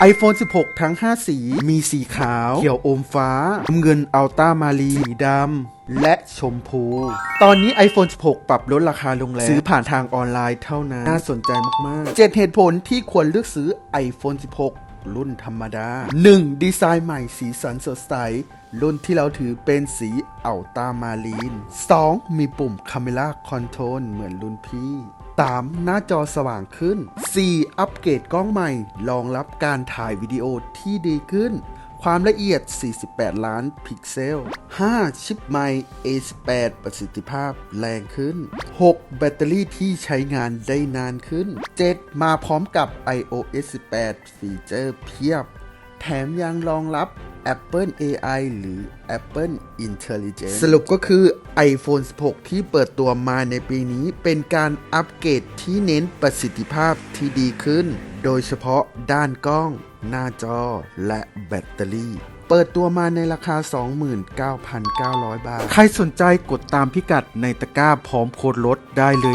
iPhone 16 ทั้ง 5 สี มีสีขาว เขียวอมฟ้า น้ำเงินอัลต้ามารีสีดำ และชมพู ตอนนี้ iPhone 16 ปรับลดราคาลงแล้ว ซื้อผ่านทางออนไลน์เท่านั้น น่าสนใจมาก ๆ 7 เหตุผลที่ควรเลือกซื้อ iPhone 16 รุ่นธรรมดา 1. ดีไซน์ใหม่สีสันสดใส รุ่นที่เราถือเป็นสีอัลต้ามารีน 2. มีปุ่ม Camera Control เหมือนรุ่นพี่ 3. หน้าจอสว่างขึ้น 4. อัปเกรดกล้องใหม่ รองรับการถ่ายวิดีโอที่ดีขึ้น ความละเอียด 48 ล้านพิกเซล 5. ชิปใหม่ A18 ประสิทธิภาพแรงขึ้น 6. แบตเตอรี่ที่ใช้งานได้นานขึ้น 7. มาพร้อมกับ iOS 18 ฟีเจอร์เพียบ แถมยังรองรับ Apple AI หรือ Apple Intelligence สรุปก็คือ iPhone 16 ที่เปิดตัวมาในปีนี้เป็นการอัปเกรดที่เน้นประสิทธิภาพที่ดีขึ้น โดยเฉพาะด้านกล้อง หน้าจอ และแบตเตอรี่เปิดตัวมาในราคา 29,900 บาท ใครสนใจกดตามพิกัดในตะกร้าพร้อมโค้ดลดได้เลย